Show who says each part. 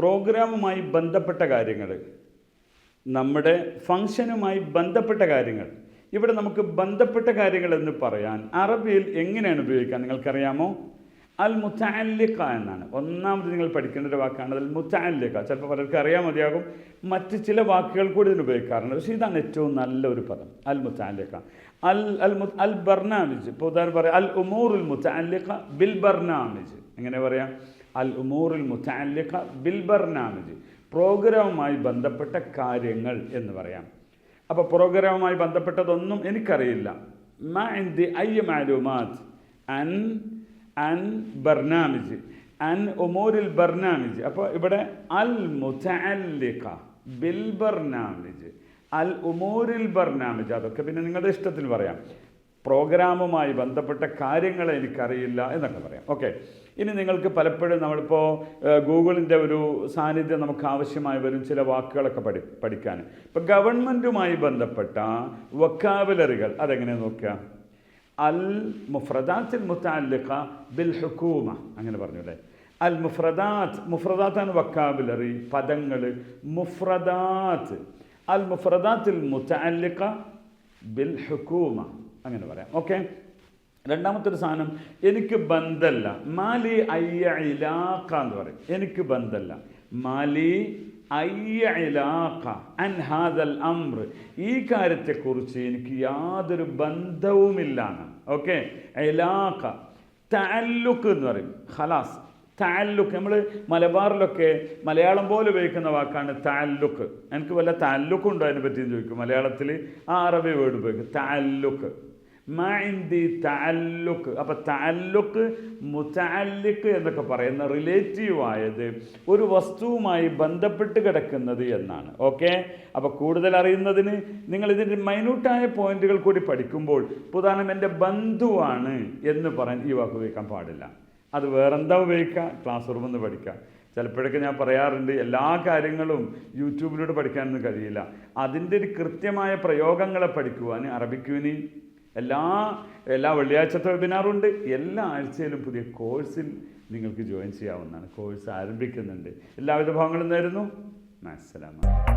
Speaker 1: പ്രോഗ്രാമുമായി ബന്ധപ്പെട്ട കാര്യങ്ങൾ നമ്മുടെ ഫങ്ഷനുമായി ബന്ധപ്പെട്ട കാര്യങ്ങൾ. ഇവിടെ നമുക്ക് ബന്ധപ്പെട്ട കാര്യങ്ങൾ എന്ന് പറയാൻ അറബിയിൽ എങ്ങനെയാണ് ഉപയോഗിക്കുക നിങ്ങൾക്കറിയാമോ? അൽ മുത്താലിക്ക എന്നാണ്. ഒന്നാമത് നിങ്ങൾ പഠിക്കേണ്ട ഒരു വാക്കാണ് അൽ മുത്താലിക്ക ചിലപ്പോൾ പലർക്കും അറിയാൻ മതിയാകും. മറ്റ് ചില വാക്കുകൾ കൂടി ഇതിന് ഉപയോഗിക്കാറുണ്ട്. പക്ഷേ ഇതാണ് ഏറ്റവും നല്ലൊരു പദം അൽ മുത്താലിക്ക അൽ അൽ മു അൽ ബർനാമിജ് ഇപ്പോൾ ഉദാഹരണം പറയാം അൽ ഉമൂറുൽ മുത്താലിക്ക ബിൽ ബർനാമിജ് എങ്ങനെ പറയാം? അൽ ഉമൂറുൽ മുത്തലിഖ ബിൽ ബർനാമിജ് പ്രോഗ്രാമുമായി ബന്ധപ്പെട്ട കാര്യങ്ങൾ എന്ന് പറയാം. അപ്പോൾ പ്രോഗ്രാമുമായി ബന്ധപ്പെട്ടതൊന്നും എനിക്കറിയില്ല. മാ ഇന്തി അയ്യ അൻ അൻ ബർനാമിജ്. അൻ ഉമൂരിൽ ബർനാമിജ്. അപ്പോൾ ഇവിടെ അൽ മുത്തലിഖ ബിൽ ബർനാമിജ് അൽ ഉമൂരിൽ ബർനാമിജ്. അതൊക്കെ പിന്നെ നിങ്ങളുടെ ഇഷ്ടത്തിൽ പറയാം. പ്രോഗ്രാമുമായി ബന്ധപ്പെട്ട കാര്യങ്ങൾ എനിക്കറിയില്ല എന്നൊക്കെ പറയാം. ഓക്കെ. ഇനി നിങ്ങൾക്ക് പലപ്പോഴും നമ്മളിപ്പോൾ ഗൂഗിളിന്റെ ഒരു സാന്നിധ്യം നമുക്ക് ആവശ്യമായി വരും ചില വാക്കുകളൊക്കെ പഠി പഠിക്കാൻ. ഇപ്പം ഗവൺമെന്റുമായി ബന്ധപ്പെട്ട വൊക്കാബുലറികൾ അതെങ്ങനെ നോക്കുക? അൽ മുഫ്രദാത്തിൽ മുത്താലിഖ ബിൽ ഹുക്കൂമ. അങ്ങനെ പറഞ്ഞു അല്ലേ അൽ മുഫ്രദാത്ത് മുഫ്രദാത്താണ് വക്കാബുലറി പദങ്ങൾ മുഫ്രദാത്ത്. അൽ മുഫ്രദാത്തിൽ മുത്താലിഖ ബിൽ ഹുക്കൂമ. അങ്ങനെ പറയാം. ഓക്കെ രണ്ടാമത്തെ ഒരു സാധനം എനിക്ക് ബന്ധല്ല. മാലി അയ്യ ഇലാക്ക എന്ന് പറയും. എനിക്ക് ബന്ധല്ല. മാലി അയ്യ ഇലാക്ക അൻ ഹാദൽ അമ്ര ഈ കാര്യത്തെക്കുറിച്ച് എനിക്ക് യാതൊരു ബന്ധവുമില്ലാണ് ഓക്കെ ഇലാക്ക താലുക്ക് എന്ന് പറയും. ഖലാസ്. താലുക്ക് നമ്മൾ മലബാറിലൊക്കെ മലയാളം പോലെ ഉപയോഗിക്കുന്ന വാക്കാണ് താലുക്ക് എനിക്ക് വല്ല താലുക്ക് ഉണ്ടോ അതിനെ പറ്റി ചോദിക്കും. മലയാളത്തിൽ ആ അറബി വേർഡ് ഉപയോഗിക്കും. താലുക്ക് മൈൻഡി താലുക്ക് അപ്പം താലുക്ക് മുത്താലുക്ക് എന്നൊക്കെ പറയുന്ന റിലേറ്റീവ് ആയത് ഒരു വസ്തുവുമായി ബന്ധപ്പെട്ട് കിടക്കുന്നത് എന്നാണ്. ഓക്കെ? അപ്പോൾ കൂടുതൽ അറിയുന്നതിന് നിങ്ങൾ ഇതിന്റെ മൈന്യൂട്ടായ പോയിന്റുകൾ കൂടി പഠിക്കുമ്പോൾ പ്രധാനം എന്റെ ബന്ധുവാണ് എന്ന് പറയാൻ ഈ വാക്ക് ഉപയോഗിക്കാൻ പാടില്ല. അത് വേറെന്താ ഉപയോഗിക്കുക? ക്ലാസ് റൂമിൽ നിന്ന് പഠിക്കുക. ചിലപ്പോഴൊക്കെ ഞാൻ പറയാറുണ്ട് എല്ലാ കാര്യങ്ങളും യൂട്യൂബിലൂടെ പഠിക്കാനൊന്നും കഴിയില്ല. അതിന്റെ ഒരു കൃത്യമായ പ്രയോഗങ്ങളെ പഠിക്കുവാൻ അറബിക്കുവിന് എല്ലാ എല്ലാ വെള്ളിയാഴ്ചത്തെ വെബിനാറുണ്ട് എല്ലാ ആഴ്ചയിലും പുതിയ കോഴ്സിൽ നിങ്ങൾക്ക് ജോയിൻ ചെയ്യാവുന്നതാണ്. കോഴ്സ് ആരംഭിക്കുന്നുണ്ട്. എല്ലാവിധ ഭാഗങ്ങളും നേരുന്നു. അസ്സലാമ